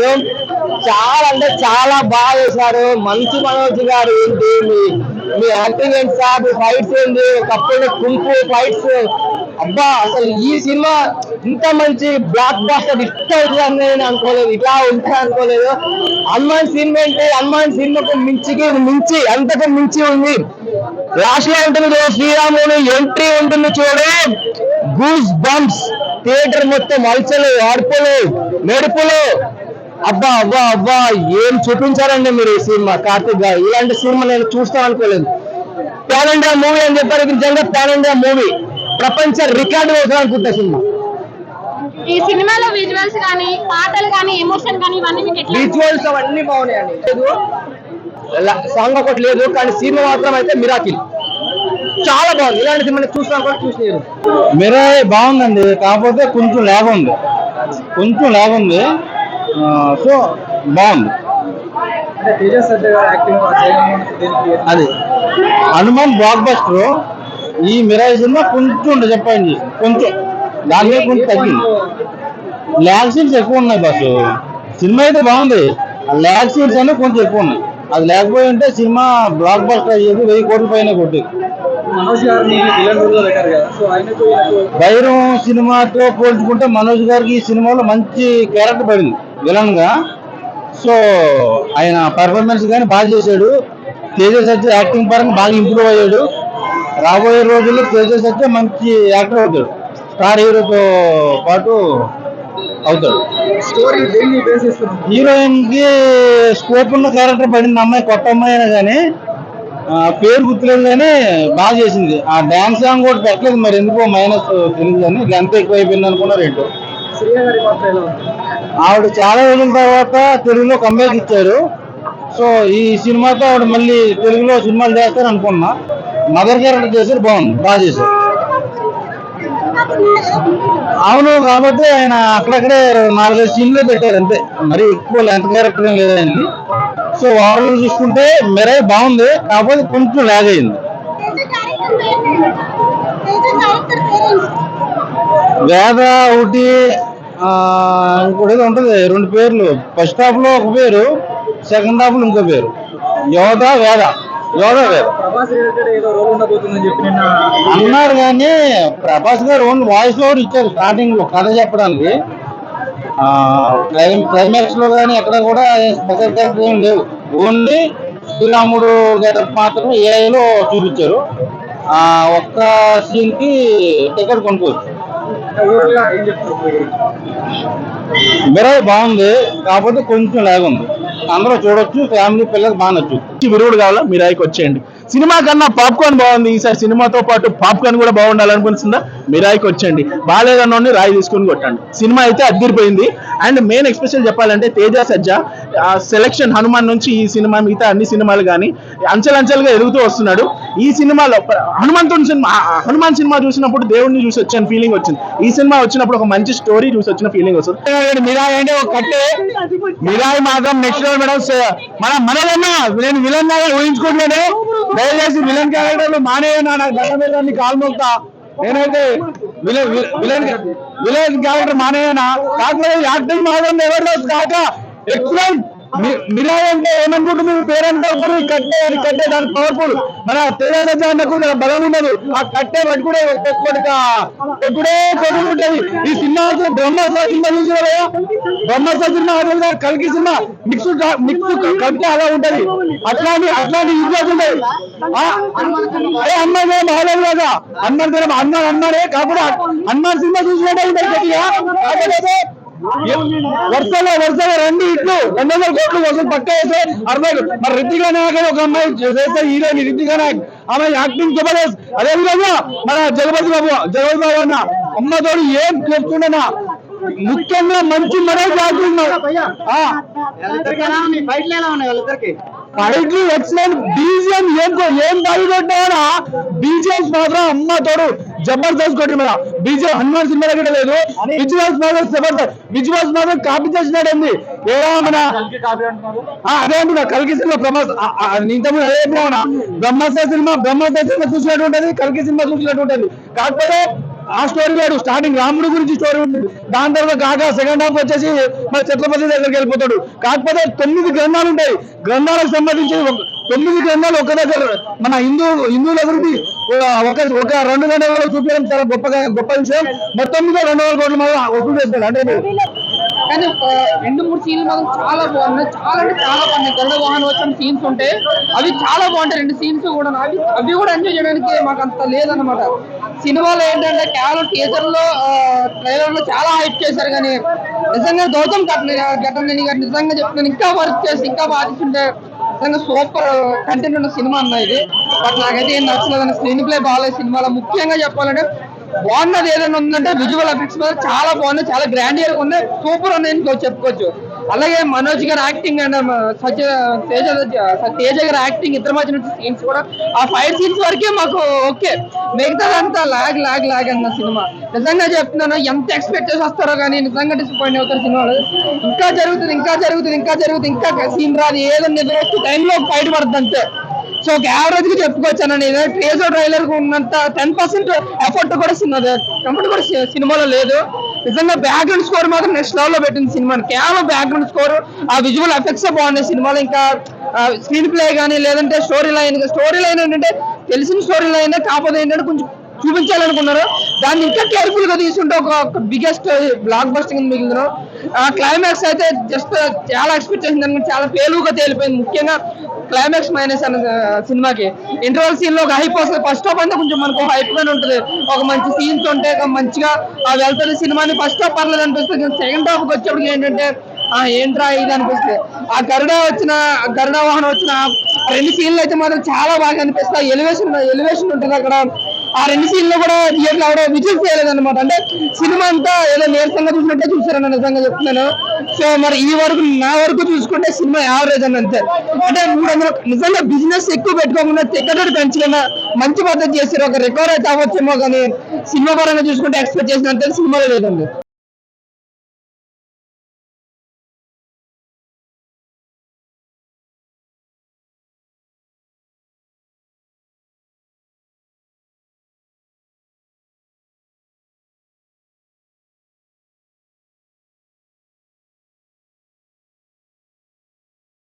లేదు చాలా అంటే చాలా బాగా చేశారు. మంచి మనోజ్ గారు ఏంటి? మీ మీ యాక్టింగ్ ఏంటి సార్ మీ ఫైట్స్ ఏంటి? ఒకప్పుడు కుంపు ఫైట్స్ అబ్బా అసలు ఈ సినిమా ఇంత మంచి బ్లాక్ బాస్టర్ ఇట్లా అవుతుందని నేను అనుకోలేదు. ఇట్లా ఉంటుంది అనుకోలేదు. హనుమాన్ సినిమా ఏంటి? హనుమాన్ సినిమాకు మించికి మించి అంతకు మించి ఉంది. లాస్ట్లో ఉంటుంది చూడు శ్రీరాముని ఎంట్రీ ఉంటుంది చూడు. గూస్ బంప్స్ థియేటర్ మొత్తం అల్చలు అడుపులు మెరుపులు. అబ్బా అబ్బా అబ్బా ఏం చూపించారండి మీరు ఈ సినిమా? కార్తిక్ గారు ఇలాంటి సినిమా నేను చూస్తాను అనుకోలేదు ప్యాన్ ఇండియా మూవీ అని చెప్పారు నిజంగా ప్యాన్ ఇండియా మూవీ ప్రపంచ రికార్డు అవుతుంది అనుకుంటా సినిమా. ఈ సినిమాలో విజువల్స్ కానీ పాటలు కానీ ఎమోషన్ కానీ ఇవన్నీ మీకు ఎట్లా విజువల్స్ అవన్నీ బాగున్నాయండి. లేదు. సాంగ్ ఒకటి లేదు కానీ సినిమా మాత్రం అయితే మిరాకిల్ చాలా బాగుంది. ఇలాంటి సినిమా చూస్తాను కూడా చూసలేదు మిరాయి బాగుందండి కాకపోతే కొంచెం లాగ్ ఉంది. కొంచెం లాగ్ ఉంది. సో బాగుంది. అది. హనుమాన్ బ్లాక్ బస్టర్ ఈ మిరాయి సినిమా కొంచెం చెప్పండి. కొంచెం. దాని మీద కొంచెం తగ్గింది. ల్యాగ్ సీన్స్ ఎక్కువ ఉన్నాయి బస్సు సినిమా అయితే బాగుంది. ల్యాగ్ సీన్స్ అనేవి కొంచెం ఎక్కువ ఉన్నాయి. అది లేకపోయి ఉంటే సినిమా బ్లాక్ బస్టర్ అయ్యేది వెయ్యి కోట్ల పైన కొట్టేది భైరవం సినిమాతో పోల్చుకుంటే మనోజ్ గారికి ఈ సినిమాలో మంచి క్యారెక్టర్ పడింది విలన్గా సో ఆయన పర్ఫార్మెన్స్ కానీ బాగా చేశాడు. తేజ సత్య యాక్టింగ్ పరంగా బాగా ఇంప్రూవ్ అయ్యాడు. రాబోయే రోజుల్లో తేజ సత్య మంచి యాక్టర్ అవుతాడు. స్టార్ హీరోతో పాటు అవుతాడు. హీరోయిన్కి స్కోప్ ఉన్న క్యారెక్టర్ పడింది అమ్మాయి కొత్త అమ్మాయి అయినా కానీ పేరు గుర్తులేదు కానీ బాగా చేసింది. ఆ డాన్స్ సాంగ్ కూడా పెట్టలేదు మరి ఎందుకో మైనస్ తెలియదు కానీ ఎక్కువ అయిపోయింది అనుకున్నారు ఏంటో. ఆవిడ చాలా రోజుల తర్వాత తెలుగులో కంబ్యాక్ ఇచ్చారు. సో ఈ సినిమాతో ఆవిడ మళ్ళీ తెలుగులో సినిమాలు చేస్తారు అనుకున్నా మదర్ క్యారెక్టర్ చేశారు బాగుంది బాగా చేశారు. అవును కాబట్టి ఆయన అక్కడక్కడే నాలుగైదు సీన్లే పెట్టారు అంతే. మరి ఎక్కువ లెంత్ క్యారెక్టర్ ఏం లేదండి. సో ఓవరాల్ చూసుకుంటే మెరై బాగుంది కాకపోతే కొంచెం లాగ్ అయింది వేద ఒకటి ఇంకోటి ఉంటుంది రెండు పేర్లు. ఫస్ట్ హాఫ్లో ఒక పేరు సెకండ్ హాఫ్లో ఇంకో పేరు. యోధ వేద. యోధ వేద అన్నారు కానీ ప్రభాస్ గారు ఓన్లీ వాయిస్ ఓవర్ ఇచ్చారు స్టార్టింగ్లో కథ చెప్పడానికి. క్లైమాక్స్లో కానీ ఎక్కడ కూడా స్పెషల్ ఏం లేవు. ఓన్లీ శ్రీరాముడు గెటప్ మాత్రం AI లో చూపించారు. ఆ ఒక్క సీన్కి టికెట్ కొనుక్కోవచ్చు. మిరర్ బాగుంది కాకపోతే కొంచెం లాగ్ ఉంది. అందరూ చూడొచ్చు ఫ్యామిలీ పిల్లలకు మానొచ్చు. విరుగుడు కావాలా మిరాయికి వచ్చేయండి. సినిమా కన్నా పాప్కార్న్ బాగుంది. ఈసారి సినిమాతో పాటు పాప్కార్న్ కూడా బాగుండాలనుకుంటుందా మీరాయికి వచ్చేయండి. బాగాలేదన్నోడిని రాయి తీసుకొని కొట్టండి. సినిమా అయితే అద్దరిపోయింది. అండ్ మెయిన్ ఎక్స్పెషల్ చెప్పాలంటే తేజ సజ్జ సెలక్షన్ హనుమాన్ నుంచి ఈ సినిమా మిగతా అన్ని సినిమాలు కానీ అంచెలంచెలుగా ఎదుగుతూ వస్తున్నాడు. ఈ సినిమాలో ప- హనుమంతుని సినిమా హనుమాన్ సినిమా చూసినప్పుడు దేవుడిని చూసి వచ్చాను ఫీలింగ్ వచ్చింది. ఈ సినిమా వచ్చినప్పుడు ఒక మంచి స్టోరీ చూసి వచ్చిన ఫీలింగ్ వస్తుంది. మిరాయి అంటే ఒక కట్టే మిరాయి మాత్రం నెక్స్ట్ మేడం మన మనదన్నా నేను విలన్ లాగా ఊహించుకుంటున్నాను. దయచేసి విలన్ క్యారెక్టర్లు మానేయనా నాకు గడ్డ మీద కాలు మోగుతా నేనైతే విలన్ విలన్ విలన్ క్యారెక్టర్ మానేయనా? కాకపోతే యాక్టింగ్ మాత్రం ఎవరు కాక ఎక్సలెంట్! మిరాయి అంటే ఏమనుకుంటుంది? మీ పేరంతా ఒకరు కట్టే అది కట్టే దాని పవర్ఫుల్ మన తెలంగాణ అన్నకు బలం ఉండదు ఆ కట్టే పట్టుకునే పెట్టుకోడిక. ఎప్పుడే కొట్టుకుంటది ఈ సినిమా బ్రహ్మాస్త్ర సినిమా చూసినా బ్రహ్మాస్త్ర సినిమా అదే విధంగా సినిమా మిక్స్ మిక్స్ కలిపి అలా ఉంటది. అట్లాంటి అట్లాంటి యూజ్ ఉంటది. ఆ, అదే హనుమాన్ బాగాలేదు కదా హనుమాన్ గారు హనుమాన్ కాకుండా హనుమాన్ సినిమా చూసినట్టే ఉంటాయి గట్టిగా వరుసలో వరుసలో రెండు ఇట్లు. రెండు వందల కోట్లు వసూలు పక్క వేస్తే అరవై మరి రితికా నాయక్ ఒక అమ్మాయి చేస్తే హీరోయిన్ రితికా నాయక్ ఆమె యాక్టింగ్ జబర్దస్త్. అదే విధంగా మన జగపతి బాబు జగపతి బాబు అన్న అమ్మతోడు ఏం చెప్తుండనా ముఖ్యంగా మంచి యాక్టింగ్ ఆ, ఫైట్లు ఎక్సలెంట్. బీజిఎం ఏం ఏం బాగా కొట్టాడా బీజిఎస్ మాత్రం అమ్మ తోడు జబర్దస్త్ కొట్టి మీద. బీజిఎం హనుమాన్ సినిమా దగ్గర లేదు. విజువల్స్ మాత్రం జబర్దస్త్. విజువల్స్ మాత్రం కాపీ చేసినాడండి ఏరా మన ఆ, అదే అంటున్నా. కల్కి సినిమా బ్రహ్మ ఇంతకుముందు అదే చెప్పినా బ్రహ్మాస్త్ర సినిమా బ్రహ్మాస్త్ర సినిమా చూసినట్టు ఉంటది కల్కి సినిమా చూసినట్టు ఉంటది. కాకపోతే ఆ స్టోరీ వేరు స్టార్టింగ్ రాముడి గురించి స్టోరీ ఉంటుంది దాని తర్వాత కాగా సెకండ్ హాఫ్ వచ్చేసి మన ఛత్రపతి దగ్గరికి వెళ్ళిపోతాడు. కాకపోతే తొమ్మిది గ్రంథాలు ఉంటాయి. గ్రంథాలకు సంబంధించి తొమ్మిది గ్రంథాలు ఒక దగ్గర మన హిందూ హిందువుల గురించి ఒక ఒక రెండు గంటలలో చూపించడం చాలా గొప్పగా గొప్ప విషయం. మొత్తం మీద రెండు వందల కోట్ల మనం వసూలు చేస్తాడు అంటే కానీ ఒక రెండు మూడు సీన్లు మాత్రం చాలా బాగున్నాయి. చాలా అంటే చాలా బాగున్నాయి. గరుడ వాహనం వచ్చిన సీన్స్ ఉంటే అవి చాలా బాగుంటాయి. రెండు సీన్స్ కూడా అవి అవి కూడా ఎంజాయ్ చేయడానికి మాకు అంత లేదన్నమాట. సినిమాలో ఏంటంటే కేవలం టీజర్లో ట్రైలర్లో చాలా హైప్ చేశారు కానీ నిజంగా గౌతమ్ ఘటన గారు నిజంగా చెప్తున్నాను. ఇంకా వర్క్ చేసి ఇంకా బాధిస్తుంటే నిజంగా సూపర్ కంటెంట్ ఉన్న సినిమా అన్న ఇది. బట్ నాకైతే ఏం నచ్చలేదు స్క్రీన్ ప్లే బాగాలేదు సినిమాలో. ముఖ్యంగా చెప్పాలంటే బాగున్నది ఏదైనా ఉందంటే విజువల్ ఎఫెక్ట్స్ మీద చాలా బాగుంది చాలా గ్రాండియర్గా ఉంది సూపర్ ఉంది అని చెప్పుకోవచ్చు. అలాగే మనోజ్ గారి యాక్టింగ్ అండ్ సత్య తేజ తేజ గారి యాక్టింగ్ ఇద్దరు మధ్య సీన్స్ కూడా ఆ ఫైవ్ సీన్స్ వరకే మాకు ఓకే. మిగతాదంతా లాగ్ లాగ్ లాగ్ అన్న సినిమా. నిజంగా చెప్తున్నాను ఎంత ఎక్స్పెక్ట్ చేసి వస్తారో కానీ నిజంగా డిసప్పాయింట్ అవుతారు సినిమాలు. ఇంకా జరుగుతుంది ఇంకా జరుగుతుంది ఇంకా జరుగుతుంది ఇంకా సీన్ రాదు. ఏదో నిద్ర టైంలో ఫైట్ అంతే. సో ఒక యావరేజ్గా చెప్పుకోవచ్చు నేను. ట్రేజర్ ట్రైలర్ ఉన్నంత టెన్ పర్సెంట్ ఎఫర్ట్ కూడా సినిమా కంఫర్ట్ కూడా సినిమాలో లేదు. నిజంగా బ్యాక్గ్రౌండ్ స్కోర్ మాత్రం నెక్స్ట్ లెవెల్లో పెట్టింది సినిమా కేవలం బ్యాక్గ్రౌండ్ స్కోర్ ఆ విజువల్ ఎఫెక్ట్స్ బాగున్నాయి సినిమాలో. ఇంకా స్క్రీన్ ప్లే కానీ లేదంటే స్టోరీ లైన్ స్టోరీ లైన్ ఏంటంటే తెలిసిన స్టోరీ లైన్ కాకపోతే ఏంటంటే కొంచెం చూపించాలనుకున్నారు. దాన్ని ఇంకా కేర్ఫుల్గా తీసుకుంటే ఒక బిగ్గెస్ట్ బ్లాక్ బస్టింగ్ మిగిలిన క్లైమాక్స్ అయితే జస్ట్ చాలా ఎక్స్పెక్ట్ చేసిన దానికి చాలా పేలుగా తేలిపోయింది. ముఖ్యంగా క్లైమాక్స్ మైనస్ అన్న సినిమాకి. ఇంటర్వల్ సీన్లో ఒక హైప్ వస్తుంది. ఫస్ట్ హాఫ్ అంతా కొంచెం మనకు హైప్ గానే ఉంటుంది. ఒక మంచి సీన్స్ ఉంటే మంచిగా ఆ వెళ్తున్న సినిమాని ఫస్ట్ హాఫ్ పర్లేదు అనిపిస్తుంది. సెకండ్ హాఫ్ వచ్చేప్పటికి ఏంటంటే ఆ ఏంట్రా ఇది అనిపిస్తుంది. ఆ గరుడా వచ్చిన గరుడా వాహనం వచ్చిన రెండు సీన్లు అయితే మాత్రం చాలా బాగా అనిపిస్తాయి. ఎలివేషన్ ఎలివేషన్ ఉంటుంది అక్కడ. ఆ రెండు సీన్లు కూడా థియేటర్ ఎవడో విజిల్ చేయలేదు అనమాట అంటే సినిమా అంతా ఏదో నీరసంగా చూసినట్టే చూసారని నిజంగా చెప్తున్నాను. సో మరి ఈ వరకు నా వరకు చూసుకుంటే సినిమా యావరేజ్ అని అంతే. అంటే మూడు వందల నిజంగా బిజినెస్ ఎక్కువ పెట్టుకోకుండా టికెట్ పెంచకుండా మంచి పద్ధతి చేశారు. ఒక రికవర్ అయితే అవ్వచ్చేమో కానీ సినిమా పరంగా చూసుకుంటే ఎక్స్పెక్ట్ చేసినంత సినిమాలో లేదండి.